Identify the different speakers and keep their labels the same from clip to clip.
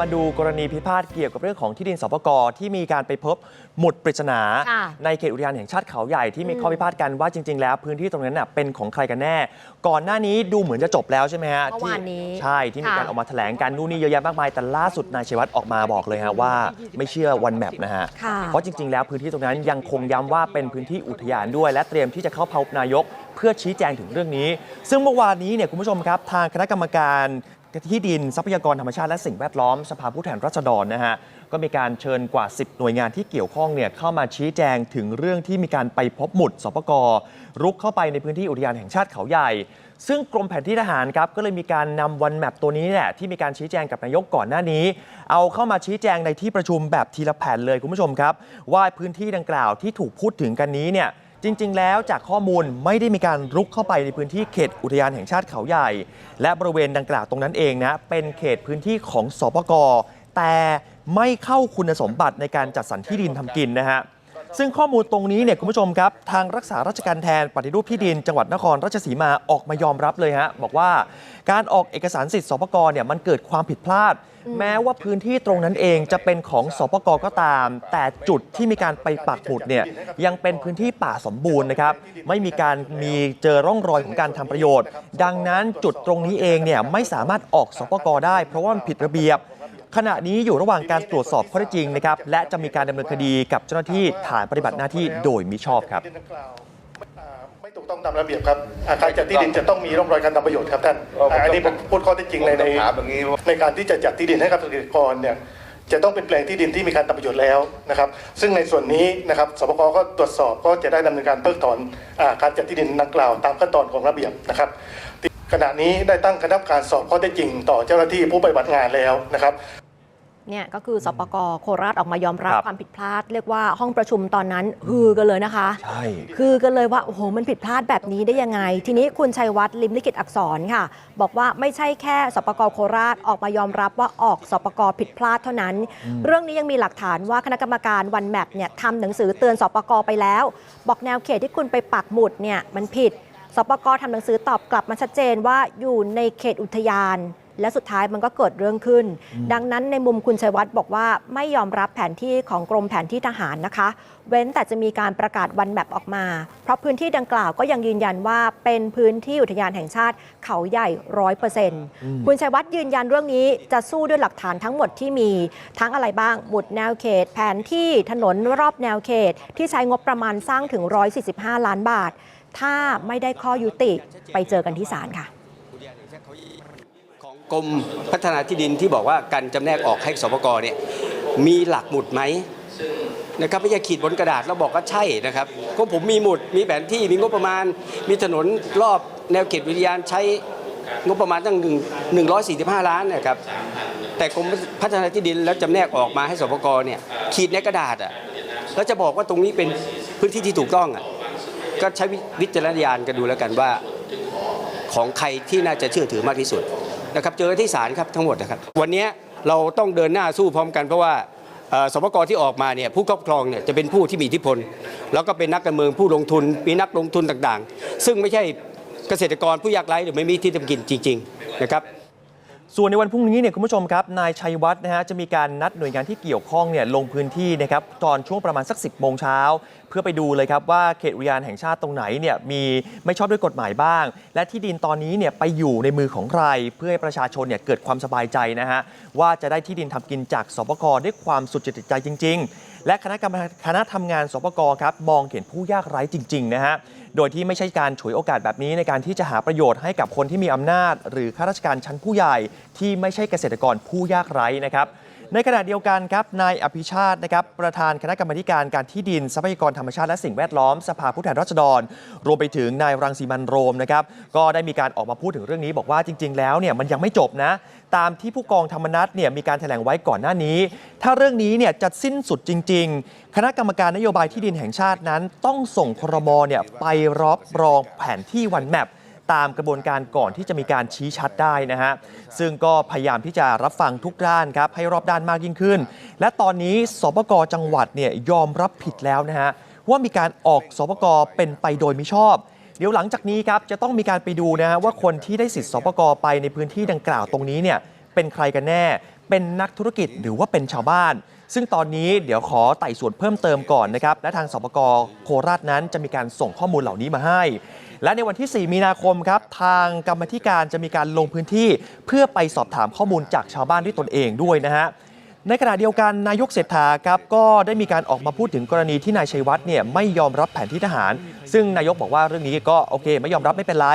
Speaker 1: มาดูกรณีพิพาทเกี่ยวกับเรื่องของที่ดินสปกที่มีการไปพบหมุดปริศนา
Speaker 2: ค่ะ
Speaker 1: ในเขตอุทยานแห่งชาติเขาใหญ่ที่มี
Speaker 2: อืม
Speaker 1: ข้อพิพาทกันว่าจริง ๆ แล้วพื้นที่ตรงนั้นน่ะเป็นของใครกันแน่ ก่อนหน้านี้ดูเหมือนจะจบแล้วใช่ไหมฮะ
Speaker 2: เมื่อวานนี้
Speaker 1: ที่ใช่ที่มีการ
Speaker 2: ค่ะ
Speaker 1: ออกมาแถลงกันนู่นนี่เยอะแยะมากมายแต่ล่าสุดนายชัยวัฒน์ออกมาบอกเลยฮะว่าไม่เชื่อวันแมปนะฮะ
Speaker 2: ค่ะ
Speaker 1: เพราะจริง ๆ แล้วพื้นที่ตรงนั้นยังคงย้ำว่าเป็นพื้นที่อุทยานด้วย และเตรียมที่จะเข้าพบนายก เพื่อชี้แจงถึงเรื่องนี้ ซึ่งเมื่อวานนี้เนี่ยคุณผู้ชมครับ ทางคณะกรรมการ ที่ดินทรัพยากรธรรมชาติและสิ่งแวดล้อมสภาผู้แทนราษฎรนะฮะก็มีการเชิญกว่า 10 หน่วยงานที่เกี่ยวข้องเนี่ยเข้ามาชี้แจงถึงเรื่องที่มีการไปพบหมุดสปกรุกเข้าไปในพื้นที่อุทยานแห่งชาติเขาใหญ่ ซึ่งกรมแผนที่ทหารครับก็เลยมีการนำวันแมปตัวนี้แหละที่มีการชี้แจงกับนายกก่อนหน้านี้ เอาเข้ามาชี้แจงในที่ประชุมแบบทีละแผ่นเลยคุณผู้ชมครับ ว่าพื้นที่ดังกล่าวที่ถูกพูดถึงกันนี้เนี่ย จริง ๆ แล้วจากข้อมูลไม่ได้มีการรุกเข้าไปในพื้นที่เขตอุทยานแห่งชาติเขาใหญ่ และบริเวณดังกล่าวตรงนั้นเองนะเป็นเขตพื้นที่ของสปกแต่ไม่เข้าคุณสมบัติในการจัดสรรที่ดินทำกินนะฮะ ซึ่งข้อมูลตรงนี้เนี่ยคุณผู้ชมครับ ทางรักษาราชการแทนปฏิรูปที่ดิน จังหวัดนครราชสีมาออกมายอมรับเลยฮะ บอกว่าการออกเอกสารสิทธิ์สปกเนี่ยมันเกิดความผิดพลาด แม้ว่าพื้นที่ตรงนั้นเองจะเป็นของสปกก็ตาม แต่จุดที่มีการไปปักหมุดเนี่ยยังเป็นพื้นที่ป่าสมบูรณ์นะครับไม่มีการมีเจอร่องรอยของการทำประโยชน์ ดังนั้นจุดตรงนี้เองเนี่ยไม่สามารถออกสปกได้ เพราะว่ามันผิดระเบียบ ขณะนี้อยู่ระหว่างการตรวจสอบข้อเท็จจริงนะครับและจะมีการดำเนินคดีกับเจ้าหน้าที่ฐานปฏิบัติหน้าที่โดยมิชอบครับ
Speaker 3: ไม่ถูกต้องตามระเบียบครับอาคารจัดที่ดินจะต้องมีร่องรอยการทำประโยชน์ครับท่านอันนี้ผมพูดข้อเท็จจริงในใน
Speaker 4: ถามอย่างนี้ว่า
Speaker 3: ในการที่จะจัดที่ดินให้กับเกษตรกรเนี่ยจะต้องเป็นแปลงที่ดินที่มีการทำประโยชน์แล้วนะครับ ซึ่งในส่วนนี้นะครับสปกก็ตรวจสอบก็จะได้ดำเนินการเพิกถอนอาการจัดที่ดินดังกล่าวตามขั้นตอนของระเบียบนะครับขณะนี้ได้ตั้งคณะกรรมการสอบข้อเท็จจริง ต่อเจ้าหน้าที่ผู้ปฏิบัติงานแล้วนะครับ
Speaker 2: เนี่ยก็คือสปกโคราชออกมายอมรับ
Speaker 1: ครับ
Speaker 2: ความผิดพลาด เรียกว่าห้องประชุมตอนนั้นฮือกันเลยนะคะ
Speaker 1: ใช่
Speaker 2: คือกันเลยว่าโอ้โหมันผิดพลาดแบบนี้ได้ยังไง ทีนี้คุณชัยวัฒน์ลิมลิขิตอักษรค่ะ บอกว่าไม่ใช่แค่สปกโคราชออกมายอมรับว่าออกสปกผิดพลาดเท่านั้น เรื่องนี้ยังมีหลักฐานว่าคณะกรรมการวันแมปเนี่ยทำหนังสือเตือนสปกไปแล้ว บอกแนวเขตที่คุณไปปักหมุดเนี่ยมันผิดสปกทำหนังสือตอบกลับมาชัดเจนว่าอยู่ในเขตอุทยาน และสุดท้ายมันก็เกิดเรื่องขึ้น ดังนั้นในมุมคุณชัยวัฒน์บอกว่าไม่ยอมรับแผนที่ของกรมแผนที่ทหารนะคะ เว้นแต่จะมีการประกาศวันแมปออกมา เพราะพื้นที่ดังกล่าวก็ยังยืนยันว่าเป็นพื้นที่อุทยานแห่งชาติเขาใหญ่ร้อยเปอร์เซ็นต์คุณชัยวัฒน์ยืนยันเรื่องนี้จะสู้ด้วยหลักฐานทั้งหมดที่มีทั้งอะไรบ้างหมุดแนวเขต แผนที่ถนนรอบแนวเขต ที่ใช้งบประมาณสร้างถึง 145 ล้านบาท ถ้าไม่ได้ข้อยุติไปเจอกันที่ศาลค่ะ
Speaker 5: ของ กรมพัฒนาที่ดินที่บอกว่าการจำแนกออกให้สปกเนี่ยมีหลักหมุดไหมนะครับไม่ใช่ขีดบนกระดาษแล้วบอกว่าใช่นะครับก็ผมมีหมุดมีแผนที่มีงบประมาณ มีถนนรอบแนวเขตวิทยานใช้งบประมาณตั้งหนึ่ง145 ล้านนะครับแต่กรมพัฒนาที่ดินแล้วจำแนกออกมาให้สปกเนี่ยขีดในกระดาษอะแล้วจะบอกว่าตรงนี้เป็นพื้นที่ที่ถูกต้องอะก็ใช้วิจารณญาณกันดูแล้วกันว่า ของใครที่น่าจะเชื่อถือมากที่สุด นะครับเจอที่ศาลครับทั้งหมดนะครับ วันนี้เราต้องเดินหน้าสู้พร้อมกันเพราะว่าสมกที่ออกมาเนี่ยผู้ครอบครองเนี่ยจะเป็นผู้ที่มีอิทธิพล แล้วก็เป็นนักการเมืองผู้ลงทุนมีนักลงทุนต่างๆ ซึ่งไม่ใช่เกษตรกรผู้ยากไร้หรือไม่มีที่ทำกินจริง ๆ นะครับ
Speaker 1: ส่วนในวันพรุ่งนี้เนี่ยคุณผู้ชมครับนายชัยวัฒน์นะฮะจะมีการนัดหน่วยงานที่เกี่ยวข้องเนี่ยลงพื้นที่นะครับตอนช่วงประมาณสัก 10โมงเช้าเพื่อไปดูเลยครับว่าเขตอุทยานแห่งชาติตรงไหนเนี่ยมีไม่ชอบด้วยกฎหมายบ้าง และที่ดินตอนนี้เนี่ยไปอยู่ในมือของใคร เพื่อให้ประชาชนเนี่ยเกิดความสบายใจนะฮะว่าจะได้ที่ดินทำกินจากสปกด้วยความสุดจิตใจจริง ๆ และคณะกรรมการคณะทำงานสปกครับมองเห็นผู้ยากไร้จริง ๆ นะฮะ โดยที่ไม่ใช่การฉวยโอกาสแบบนี้ในการที่จะหาประโยชน์ให้กับคนที่มีอำนาจ หรือข้าราชการชั้นผู้ใหญ่ที่ไม่ใช่เกษตรกรผู้ยากไร้นะครับ ในขณะเดียวกันครับนายอภิชาตินะครับประธานคณะกรรมการการที่ดินทรัพยากรธรรมชาติและสิ่งแวดล้อมสภาผู้แทนราษฎร รวมไปถึงนายรังสีมันโรมนะครับก็ได้มีการออกมาพูดถึงเรื่องนี้บอกว่าจริง ๆ แล้วเนี่ยมันยังไม่จบนะ ตามที่ผู้กองธรรมนัฐเนี่ยมีการแถลงไว้ก่อนหน้านี้ ถ้าเรื่องนี้เนี่ยจะสิ้นสุดจริง ๆ คณะกรรมการนโยบายที่ดินแห่งชาตินั้น ต้องส่งครมเนี่ยไปรับรองแผนที่วันแมป ตามกระบวนการก่อนที่จะมีการชี้ชัดได้นะฮะซึ่งก็พยายามที่จะรับฟังทุกด้านครับให้รอบด้านมากยิ่งขึ้น และตอนนี้สปกจังหวัดเนี่ยยอมรับผิดแล้วนะฮะว่ามีการออกสปกเป็นไปโดยมิชอบเดี๋ยวหลังจากนี้ครับจะต้องมีการไปดูนะฮะว่าคนที่ได้สิทธิ์สปกไปในพื้นที่ดังกล่าวตรงนี้เนี่ยเป็นใครกันแน่ เป็นนักธุรกิจหรือว่าเป็นชาวบ้าน ซึ่งตอนนี้เดี๋ยวขอไต่สวนเพิ่มเติมก่อนนะครับ และทางสปกโคราชนั้นจะมีการส่งข้อมูลเหล่านี้มาให้ และในวันที่ 4 มีนาคมครับ ทางกรรมธิการจะมีการลงพื้นที่ เพื่อไปสอบถามข้อมูลจากชาวบ้านด้วยตนเองด้วยนะฮะในขณะเดียวกันนายกเศรษฐาครับก็ได้มีการออกมาพูดถึงกรณีที่นายชัยวัฒน์เนี่ยไม่ยอมรับแผนที่ทหาร ซึ่งนายกบอกว่าเรื่องนี้ก็โอเค ไม่ยอมรับไม่เป็นไร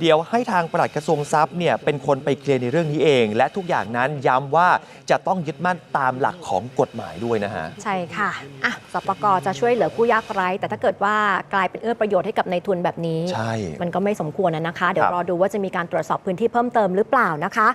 Speaker 1: เดี๋ยวให้ทางปลัดกระทรวงทรัพย์เนี่ยเป็นคนไปเคลียร์ในเรื่องนี้เอง และทุกอย่างนั้นย้ำว่าจะต้องยึดมั่นตามหลักของกฎหมายด้วยนะฮะ
Speaker 2: ใช่ค่ะอะสปกจะช่วยเหลือผู้ยากไร้ แต่ถ้าเกิดว่ากลายเป็นเอื้อประโยชน์ให้กับในายทุนแบบนี้
Speaker 1: ใช่
Speaker 2: มันก็ไม่สมควรนะนะคะ เดี๋ยว
Speaker 1: ครับ
Speaker 2: รอดูว่าจะมีการตรวจสอบพื้นที่เพิ่มเติมหรือเปล่านะคะ